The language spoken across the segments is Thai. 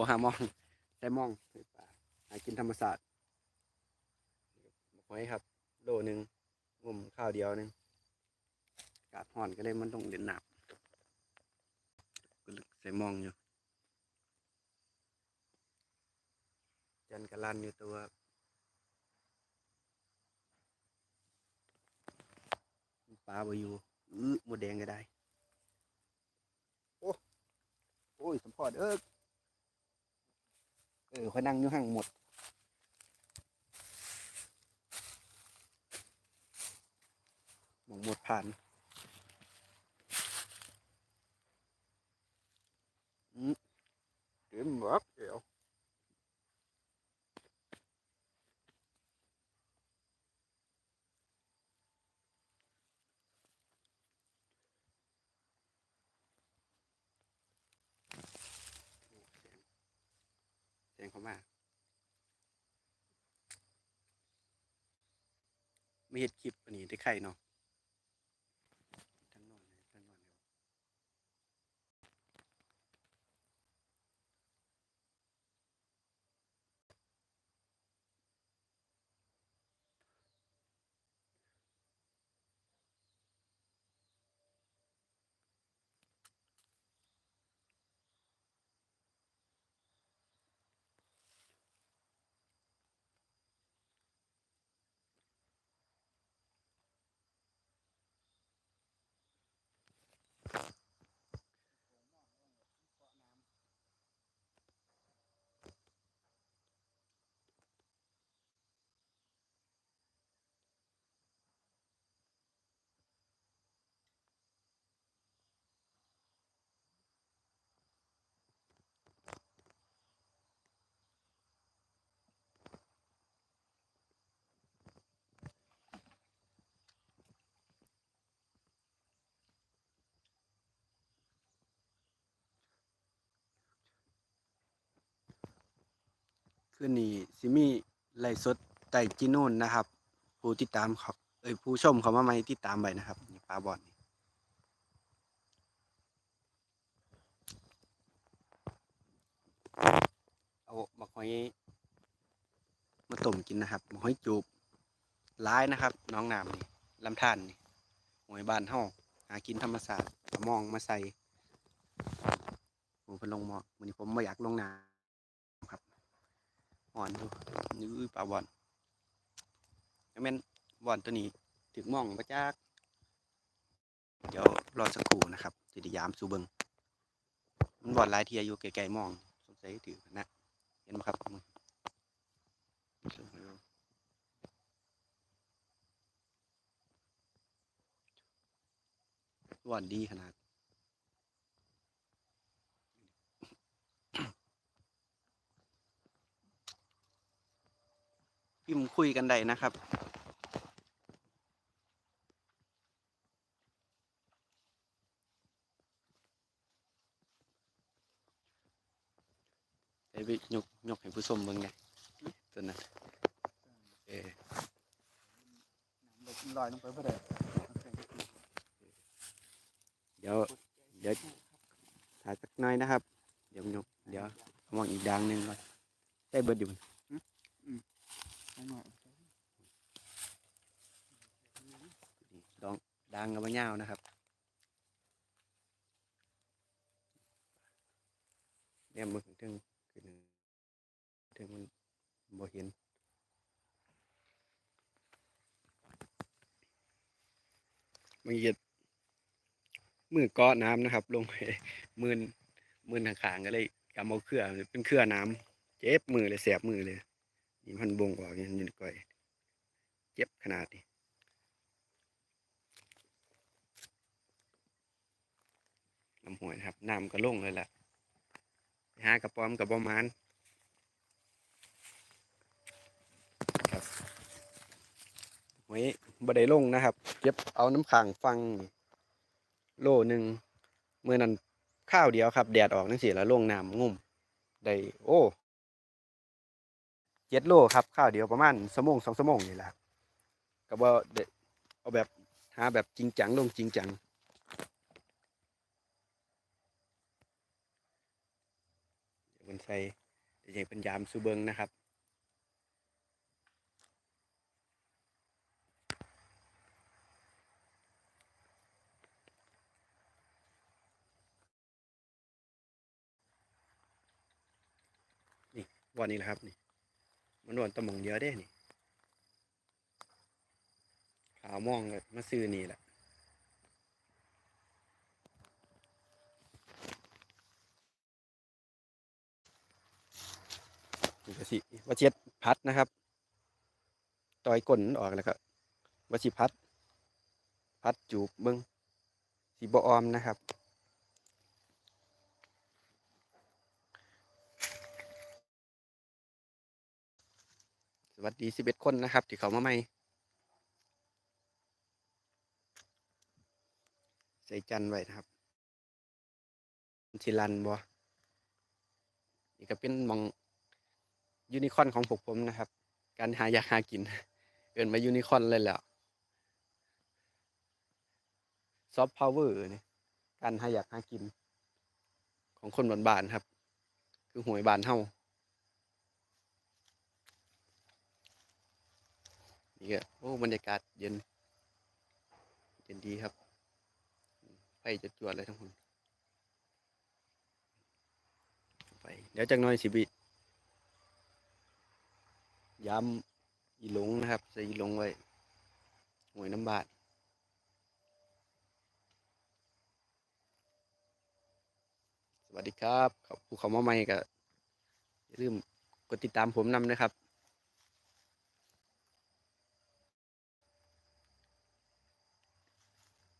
รหามองได้มองให้ปลาหากินธรรมศาสตร์บอกไว้ครับโลหนึ่งงมข้าวเดียวหนึงอากาศห่อนก็เลยมันต้องเล่นหนับก็ลึกใส่มองอยู่ จันกะลันอยู่ตัวปลาบอยู่อื้อหมดแดงก็ได้ โอ้โอ้ยสมพอดเออ เออคอยนั่งอยู่ห่างหมด หมองหมดผ่าน อืมเต็มบักเดียว เสียงเขามาไม่เห็ดคลิปอันนี้ได้ใครเนาะ คืนนี้ซิมีไลฟ์สดไต่จีโน่นนะครับ ผู้ติดตามเขาเอ้ยผู้ชมเขามาใหม่ติดตามไปนะครับนี่ปลาบอดนี่เอาบักหอยมาต้มกินนะครับบักหอยจูบร้ายนะครับ น้องน้ำนี่ลำธารนี่หอยบานเฮาหากินธรรมศาสตร์มองมาใส่ผมเพิ่นลงหมอกวันนี้ผมไม่อยากลงน้ำ อ่อนดูนี่ปลาบอลแม่นบอลตัวนี้ถึงมองประจักเดี๋ยวรอสักครู่นะครับสิไดิยามสูเบิงมันบอลหลายเทียอยู่ไกลๆมองสงสัยถือนะ เห็นไหมครับมึงบอลดีขนาด พิมพ์คุยกันได้นะครับไอ้ไปยกยกให้ผู้ชมเบิ่งไงตัวนั้นเออลอยลงไปเพื่อได้เดี๋ยวเดี๋ยวถ่ายสักหน่อยนะครับ เดี๋ยวยกเดี๋ยวเอามองอีกดังหนึ่งก่อนได้เบิดอยู่ลอง ดังกับมะยาวนะครับเนี่ยมือถึงคือถึงมันบ่เห็นมันเหยียดมือกาะน้ำนะครับ ลงไปมืนมืนขางๆก็เลยกำเอาเครือเป็นเครือน้ำเจ็บมือเลยแสบมือเลยนี่มันบงออกอย่างนี้ก่อย เจ็บขนาดนี้ำหวยนะครับน้ำก็ลงเลยล่ะไปหากระป๋อมกับบอมานครับไว้บ่ได้ลงนะครับ เก็บเอาน้ำขังฟังนี่โลหนึ่งเมื่อนั้นข้าวเดียวครับ แดดออกนั่นสิแล้วลงน้ำงุ่มได้โอ้เจ็ดโลครับข้าวเดียวประมาณสมงสองสมงนี่แหละครับก็บ่ได้เอาแบบหาแบบจริงจังลงจริงจังเดี๋ยว คน ใส่เดี๋ยวจะเป็นยามสูเบิงนะครับ นี่วันนี้แหละครับนี่ มันวนตะหมงเยอะเด้นี่ขาวมองเลยมาซื้อนี่แหละ นี่ก็สิว่าเช็ดพัดนะครับ ต่อยก้นออกแล้วก็ว่าสิพัด พัดจูบเบิ้งสีบออมนะครับสวัสดีสิบเอ็ดคนนะครับ ที่เขามาใหม่ใส่จันไว้นะครับชิลันบ่นี่ก็เป็นมอง ยูนิคอนของผมนะครับ การหาอยากหากิน เกินมายูนิคอนเลยแล้วซอฟต์พาวเวอร์นี่การหาอยากหากิน ของคนบ้านๆครับ คือหวยบานเฮานี่ก็โอ้บรรยากาศเย็น เย็นดีครับไฟจะจวดเลยทั้งคนไป เดี๋ยวจักน้อยสิบิ ย้ำอีหลงนะครับใส่อีหลงไว้หวยน้ำบาทสวัสดีครับขอบผู้เขามาใหม่ก็อย่าลืมกดติดตามผมนำนะครับ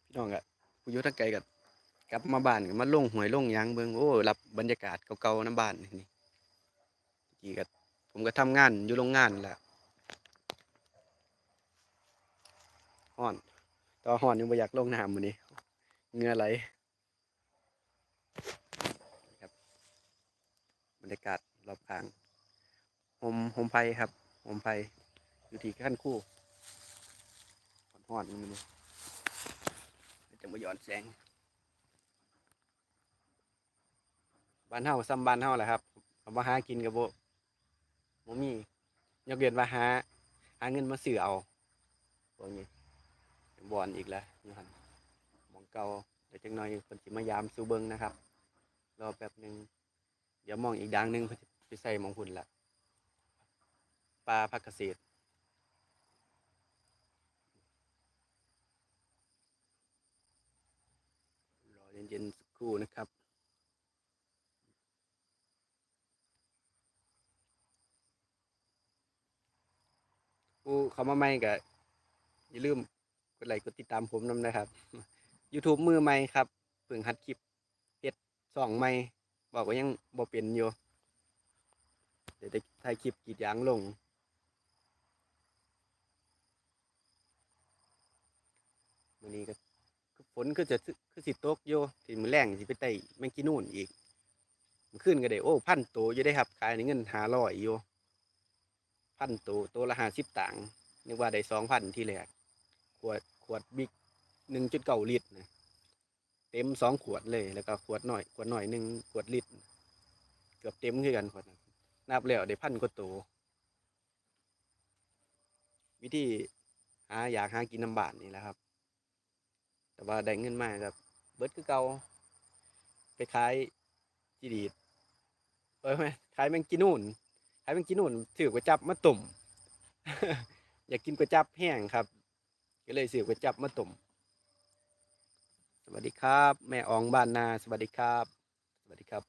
พี่น้องอะผู้ยุทธไกลกับกลับมาบ้านก็มาลงหวยลงยางเบิงโอ้รับบรรยากาศเก่าๆน้ำบ้านนี่กี่กับ ผมก็ทำงานอยู่โรงงานแหละห่อนต่อห่อนยังไม่อยากลงน้ำมือนี้เงื่อไหลครับบรรยากาศรอบข้างโฮมโฮมไพครับโฮมไพอยู่ที่ขั้นคู่ห่อนๆมือนี้จะมาย้อนแสงบ้านเฮาซ้ำบ้านเฮาแหละครับเอามาหากินกับโบ บ่มียกเว้นว่าหาหาเงินมาซื้อเอาพวกนี้บอนอีกแล้วอยู่หันหมองเก่าเดี๋ยวจังหน่อยเพิ่นสิมายามสูเบิงนะครับ รอแป๊บหนึ่งเดี๋ยวมองอีกดังหนึงเพิ่นสิไปใส่หมองหุ่นละปลาพักเกษตรรอเย็นๆสักครู่นะครับ ผู้เขามาใหม่ก็อย่าลืมกดไลค์กดติดตามผมนำนะครับ YouTube มือใหม่ครับเพิ่งหัดคลิปเฮ็ดสองใหม่บอกว่ายังบ่เป็นอยู่เดี๋ยวจะถ่ายคลิปกีดยางลงมื้อนี้ก็ฝนก็จะคือสิตกอยู่ที่มือแรงสิไปไต่แมงกีนูนอีกมื้นก็ได้โอ้พันโตอยู่ได้ครับขายในเงิน500อยู่ พันตัวตัวละห้าสิบตังค์นึกว่าได้สองพันที่แรกขวดขวดบิ๊กหนึ่งจุดเก้าลิตรนะเต็มสองขวดเลยแล้วก็ขวดหน่อยขวดหน่อยหนึ่งขวดลิตรเกือบเต็มคือกันขวดนับแล้วได้พันกว่าตัววิธีหาอยากหากินน้ำบานนี่แหละครับ แต่ว่าได้เงินมาครับ เบิร์ดคือเก่าไปขายจีดีดเอ้ยไม่ขายแมงกินูน ขายเป็นกินนู่นถือกระจับมาตุ่ม อยากกินกระจับแห้งครับ ก็เลยซื้อกระจับมาตุ่ม สวัสดีครับ แม่อองบ้านนา สวัสดีครับ สวัสดีครับ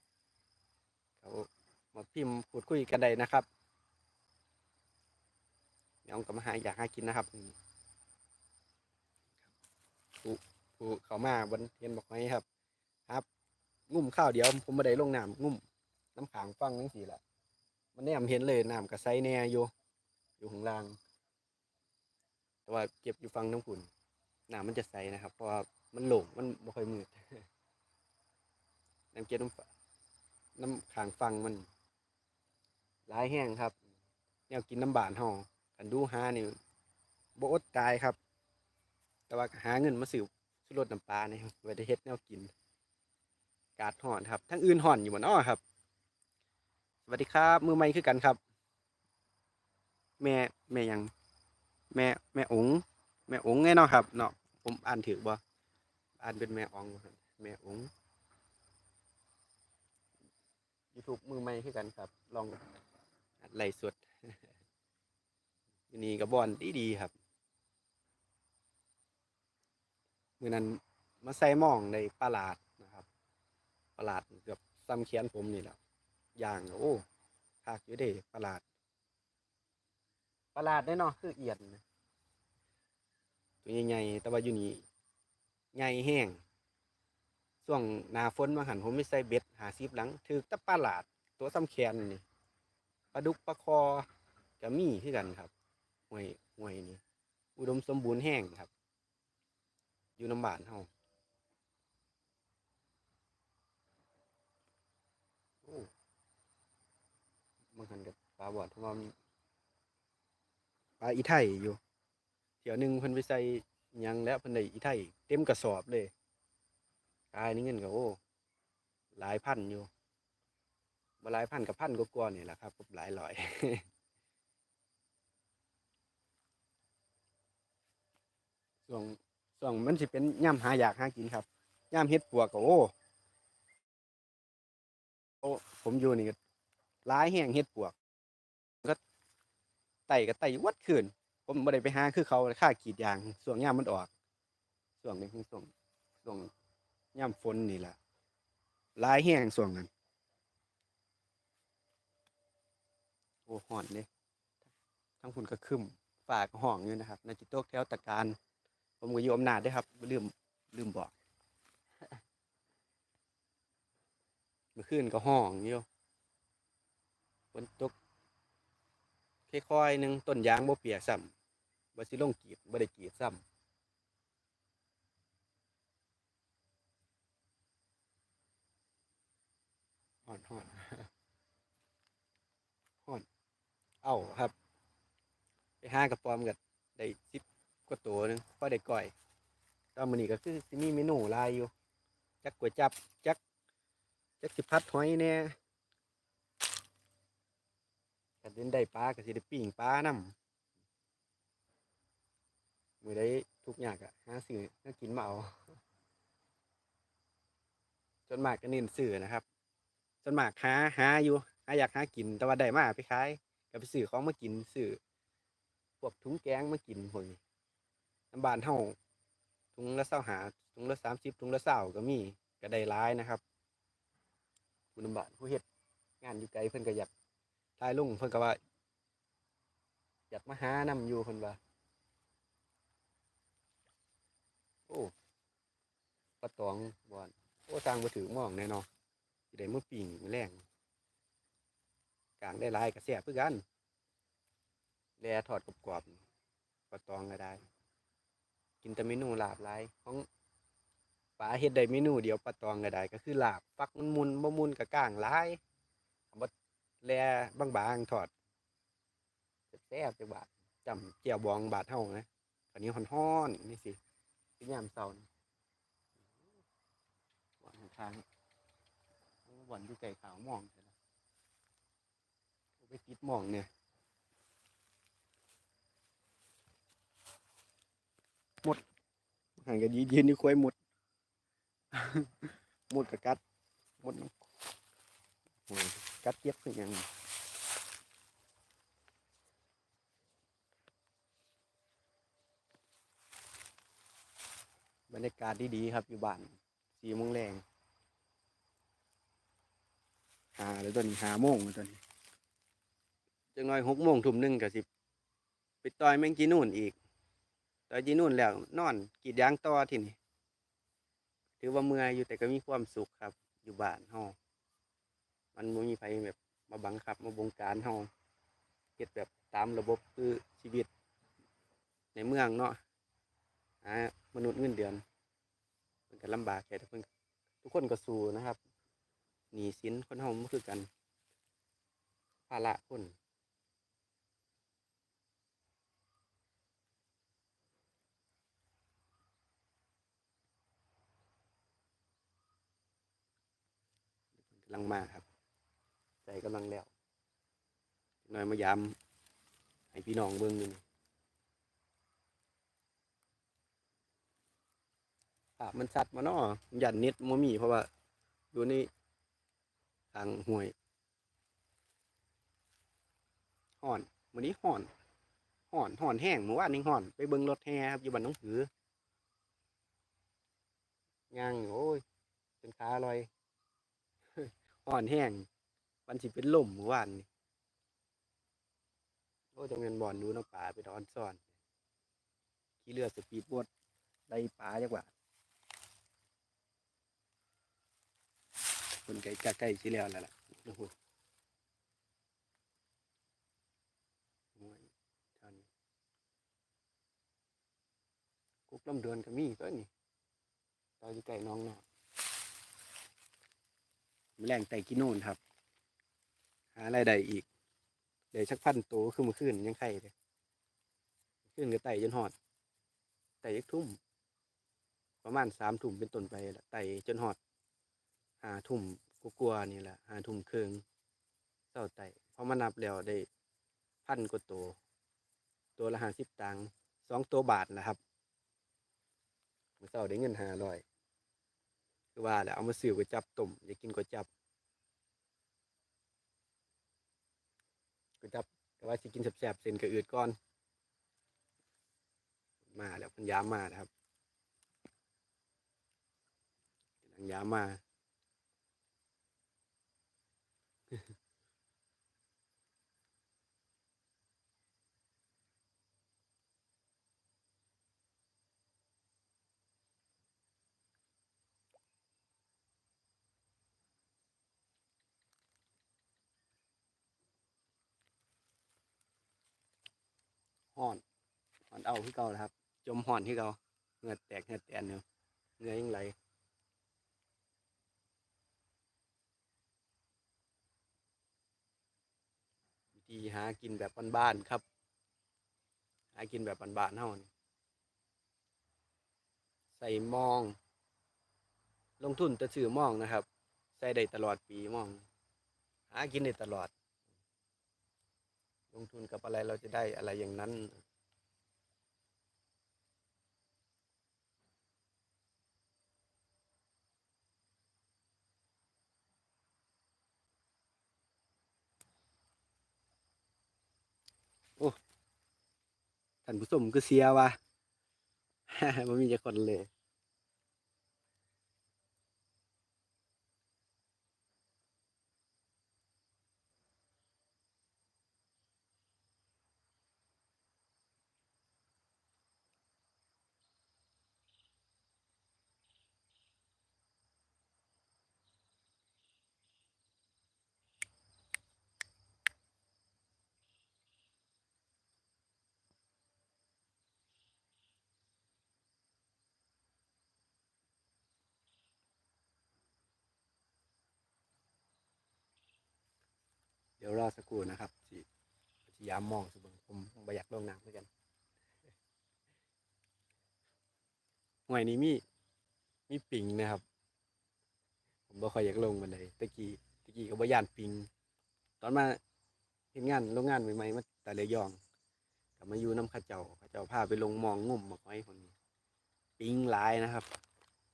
เขามาพิมพ์พูดคุยกันได้นะครับแม่อองก็มาหาอยากหากินนะครับผู้ผู้เขามาบนเห็นบอกไหมครับ ครับ งุ่มข้าวเดียว ผมม่ได้ลงน้ำงุ่มน้ำขางฟังนั่งสี่ละ มันแนมเห็นเลยน้ำกับไซแน่อยู่อยู่ข้างล่าง แต่ว่าเก็บอยู่ฟังน้ำขุนน้ำมันจะใสนะครับ เพราะว่ามันโหลงมันบ่ค่อยมืดน้ำเก็บน้ำน้ำขางฟังมันหลายแห้งครับแนวกินน้ำบานห่อกันดูหานี่บอดตายครับ แต่ว่าหาเงินมาสืบสุรสน้ำปลานี่ครับไว้ได้เฮ็ดแนวกิน กาดห่อนครับ ทั้งอื่นห่อนอยู่บนอ้อครับ วัสดีครับ มือใหม่คือกันครับ แม่แม่ยัง แม่แม่องแม่องไงเนาะครับเนาะผมอ่านถือบ่อ่านเป็นแม่องแม่องยูทูบมือใหม่คือกันครับ ลองอัดไล่สดนี่กับบอนดีดีครับมือนั้นมาใส่มองในปลาหลาดนะครับปลาหลาดเกือบซ้ำเขียนผมนี่แหละ อย่างโอ้คากอยู่เด้ปลาหลาดปลาหลาดได้เนาะคือเอียนนะตัวใหญ่ๆแต่ว่าอยู่นี่ใหญ่แห้งช่วงหนาฝนมาหันผมไม่ใส่เบ็ดหาซีบหลังถือแตะปลาหลาด ตัวซ้ำแขนนี่ปลาดุกปลาคอก็มีคือกันครับห่วยห่วยนี่อุดมสมบูรณ์แห้งครับ อยู่น้ำบานเฮาโอ้ มันหันกับปลาบอดเพราะว่าปลาอีไทยอยู่เดี๋ยวหนึ่งเพิ่นไปใส่ยังแล้วเพิ่นได้อีไทยเต็มกระสอบเลยกายนี่เงินก็โอ้หลายพันอยู่บ่หลายพันกับพันก็กว่าๆนี่แหละครับหลายร้อยช่วงช่วงมันสิเป็นย่ำหาอยากหากินครับย่ำเฮ็ดปวกก็โอ้โอ้ผมอยู่นี่ก็ หลายแห้งเฮ็ดปวก ก็ไต่ก็ไต่วัดคืนผมบ่ได้ไปหาคือเขาค่ากรีดยางช่วงยามมันออกช่วงนี้คือช่วงช่วงย่ำฝนนี่แหละหลายแห้งช่วงนั้นโอ้ฮ้อนเด้ทั้งคุณก็คึมฝากห้องอยู่นะครับนาจิโตกแถวตะการ ผมก็อยู่อำนาจด้วยครับลืมลืมบอกเมื่อคืนก็ห้องอยู่ ฝนตกค่อยๆหนึ่งต้นยางบ่เปียกซ้ำบ่สิลงกีดบ่ได้กีดซ้ำฮ้อนฮ้อนฮ้อน เอ้าครับ ไปห้ากระปอมกันได้สิบกว่าตัวหนึงพอได้ก่อยตอนมื้อนี้ก็คือสิมีเมนูลายอยู่ จักก๋วยจับ จัก จักสิพัดหอยแหน่ ก็เล่นได้ปลาก็สิได้ปิ้งปลานำมือใดทุกอย่างก็หาซื้อหากินมาเอาส่วนมากก็เน้นซื้อนะครับส่วนมากหาหาอยู่หาอยากหากิน แต่ว่าได้มาไปขายก็ไปซื้อของมากินซื้อพวกถุงแกงมากินพวกนี้น้ำบานเท่าถุงละเศร้าหาถุงละสามสิบถุงละเศร้าก็มีก็ได้ร้ายนะครับผู้นำบานผู้เฮ็ดงานอยู่ไกลเพิ่อนก็อยาก ทายลุงเพิ่นก็ว่า อยากมาหานำอยู่เพิ่นว่าโอ้ปลาตองบอนโอ้สร้างบ่ถือมองแน่นอนสิได้มื้อปิ่งมื้อแรงกลางได้หลายก็แซ่บคือกันแลทอดกรอบๆปลาตองก็ได้ กินแต่เมนูลาบหลายของป๋าเฮ็ดได้เมนูเดียวปลาตองก็ได้ ก็คือลาบฟักมันมุนบ่มุนก็ก้างหลายบ่ แลบางๆทอดแซ่บจักบาทจำเจียวบองบาทเฮานะอันนี้ฮ้อนๆนี่สิเป็นยามเช้านี่หวานทางหวานอยู่ไกลขาวมองซั่นะไปติดมองเนี่ยห่างกันยืนยืนนี่คุยหมดหมดกับกัดหมด กัดเย็บคือหยังบรรยากาศดีๆครับอยู่บ้านสี่โมงแรงหาแล้วตอนนี้หาโมงแล้วตอนนี้จังน้อยหกโมงทุ่มหนึ่งกับสิบไปต่อยแมงจีนู่นอีกต่อยจีนู่นแล้ว นอนกีดยางต่อที่นี่ถือว่าเมื่อยอยู่แต่ก็มีความสุขครับ อยู่บ้านเฮา มันบ่มีไผแบบมาบังคับมาบงการเฮาเฮ็ดแบบตามระบบคือชีวิต ในเมืองเนาะหามนุษย์เงินเดือนมันก็ลำบากแค่แต่เพิ่นทุกคนก็สู้นะครับหนีสินคนเฮามันคือกันภาระคนกำลังมาครับ ใจกำลังแล้วหน่อยมายามให้พี่น้องเบิ่งอยู่นี่ภาพมันชัดมาเนาะยันน็ตมัมีเพราะว่าอยู่ในทางห่วยห่อนวันนี้ห่อนห่อนห่อนแห้งเมื่อวานนี้ห่อน ไปเบิ่งรถแห่ครับอยู่บ้านน้องผือย่างโอ้ยเป็นขาลอยห่อนแห้ง วันสิเป็นลมเมื่อวานนี่โอ้ยจังเงินบอลดูน้ำป่าไปดอนซ่อนขี่เรือสปีดบ๊ทได้ป่าจักว่าคนใกล้ใกล้ๆสิแล้วแล้วล่ะโอ้โหโอ้ยท่านกุกลำเดือนก็มีก็นี่ตอนอยู่ใกล้น้องนาแรงไต่กินโน่นครับาอะไรายได้อีกเดี๋ยวชักพันโตวขึ้นมาขึ้นยังไข่เลยขึ้นก็ไต่จนหอดไต่ยักทุ่ม ประมาณสามทุ่มเป็นต้นไปละไต่จนหอดหาทุ่มกลัวๆนี่แหละหาทุ่มเครึ่งเศร้าไต่พอมานับแล้วได้พันกว่าตัวตัวละห้าสิบตังค์สองตัวบาทนะครับมื่อเศร้าได้เงินห้าร้อยคือว่าแล้วเอามาซื้อก๋วยจับต้มอยากกินก๋วยจับก๋วยจับ แต่ว่าสิกินแสบๆเส้นกระอืดก่อน มาแล้วพันยามมานะครับกำลังยามมา ห่อนห่อนเอาที่เก่าแล้วครับ จมห่อนที่เก่าเหงื่อแตกเหงื่อแตนอยู่เหงื่อยังไหลวิธีหากินแบบบ้านๆครับ หากินแบบบ้านๆเท่านี้ใส่มอง ลงทุนแต่ซื้อมองนะครับ ใส่ได้ตลอดปีมอง หากินได้ตลอด ลงทุนกับอะไรเราจะได้อะไรอย่างนั้น โอ้ท่านผู้ชมก็เสียว่ะ มันมีจะคนเลย ดี๋ยวรอสักครู่นะครับสิสิยามมองสเบิงผมผมบ่อยากลงน้ำเหมือนกันห่วยนี้มีมีปิงนะครับ ผมบ่ค่อยอยากลงมันเลยตะกี้ตะกี้ก็บ่ย่านปิง ตอนมาเห็นงานโรงงานใหม่ๆมาแต่เลยยองกลับมาอยู่น้ำข้าเจ้าข้าเจ้าพาไปลงมองงุ่มมาไว้คนนี้ปิงหลายนะครับ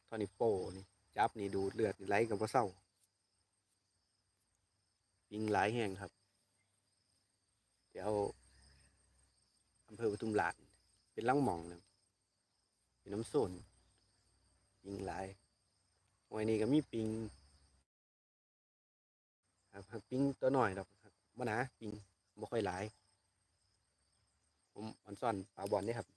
ทอนี่โป้นี่จับนี่ดูดเลือดนี่ไหลกับว่าเศร้า ปิงหลายแห่งครับเดี๋ยวอำเภอปทุมราชเป็นล่างหมองนะเป็นน้ำส้นปิงหลายวันนี้ก็มีปิงครับครับปิงตัวหน่อยดอกครับบ่หนาปิงบ่ค่อยหลาย ผมอันซ่อนปลาบอลนี่ครับ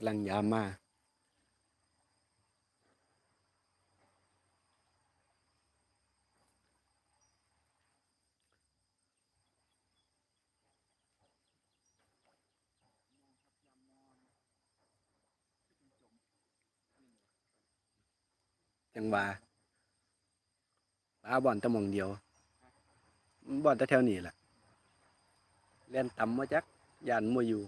กำลังยามมาจังหวาปลาบ่อนตะมองเดียวบ่อนต่แถวนี้แหละเล่นต่ำมาจักยานมัวอยู่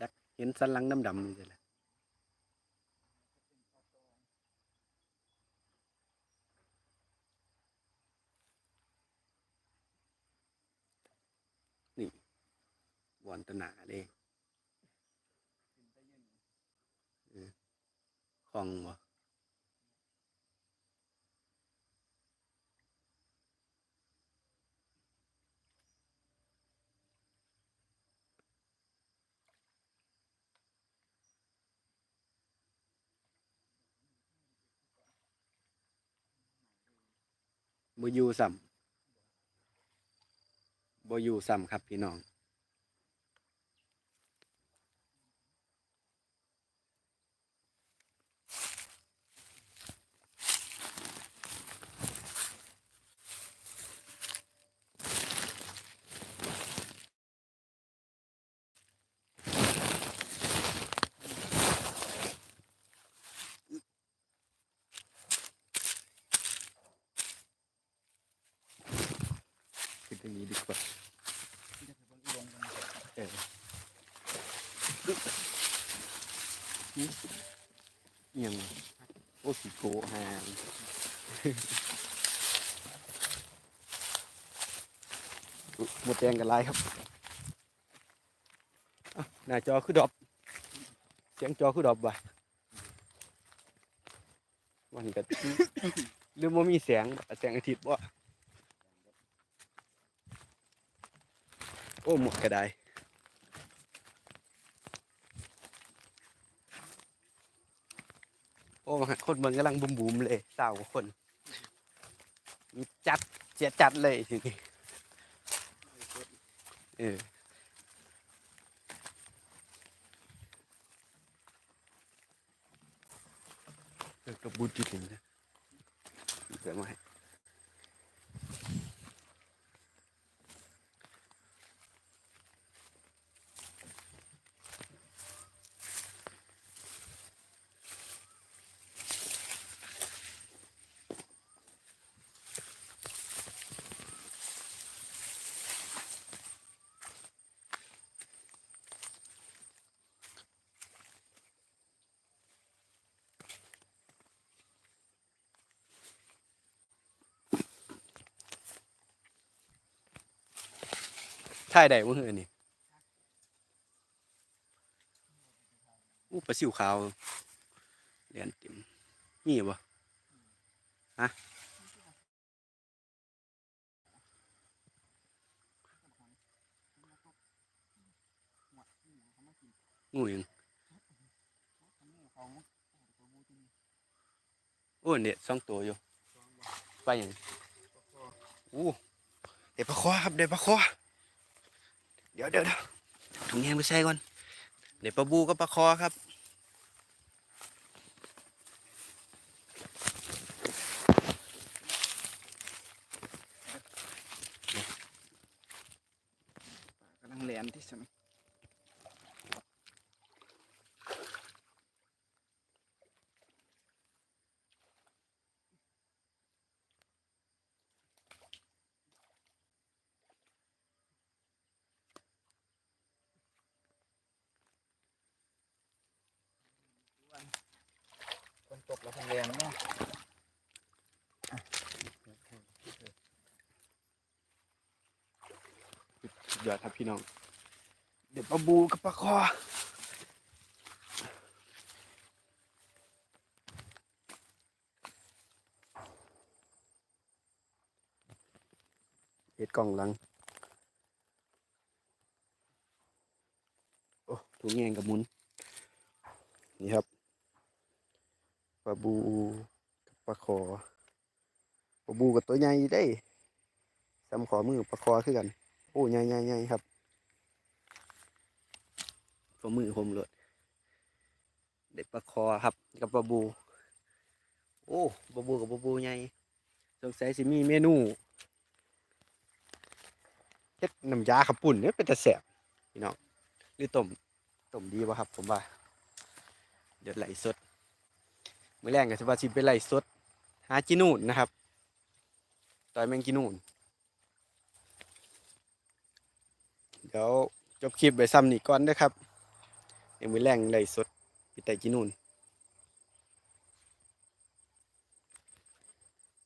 จักเห็นสันหลังดำๆนี่แหละนี่วอนตนาเด้ของวะ บ่อยู่ซ้ำบ่อยู่ซ้ำครับพี่น้อง คิดตรงนี้ดีกว่าเออนี่ ยังโอ้สิโกหางอุ๊ยหมดแดงกันไรครับอ้าวหน้าจอคือดรอปเสียงจอคือดรอปว่ะวันนี้ก็หรือว่ามีแสงแสงอาทิตย์บ่โอ้หมดกระไดโอ้มาหา คนเมืองกำลังบุมบูมๆเลยสาวกว่าคนมีจัดเสียจัดเลยทีนี้เออเออกระบุดจิตินนะเดี๋ยวมาให้ ถ่ายได้บ่เฮือนี่อู้ปลาซิวขาวเรียนเต็มมีบ่ฮะงูหยังโอ้เนี่ยสองตัวอยู่ไปยังอู้เดี๋ยวปลาคอครับเดี๋ยวปลาคอ เดี๋ยวเดี๋ยวเดี๋ยวถุงแยงไปใส่ก่อนเดี๋ยวปลาบูก็ปลาคอครับกำลังแหลมที่สุด คนตกแล้วพันแหลม เนาะสุดยอดครับพี่น้อง เดี๋ยวปลาบูกับปลาคอเห็ดกล่องหลัง โอ้ถุงแยงกับหมุน นี่ครับ ปลาบูกับปลาคอปลาบูกับตัวใหญ่ได้ซ้ำขอมือปลาคอคือกัน โอ้ใหญ่ใหญ่ใหญ่ครับฝ่ามือผมเลยเด็ดปลาคอครับ กับปลาบู โอ้ปลาบูกับปลาบูใหญ่สงสัยสิมีเมนูเฮ็ดน้ำยาขับปุ่นเนี่ยเป็นตะแสบพี่น้องหรือต้มต้มดีป่ะครับ ผมว่า เดี๋ยวไหลสด มื่อแรกก็สิว่าสิไปไล่สด หาจีนูนนะครับ ต่อยแมงจีนูนเดี๋ยวจบคลิปไปซ้ำนี่ก่อนเด้ครับเอ็มมือแรงไล่สดไปแต่จีนูน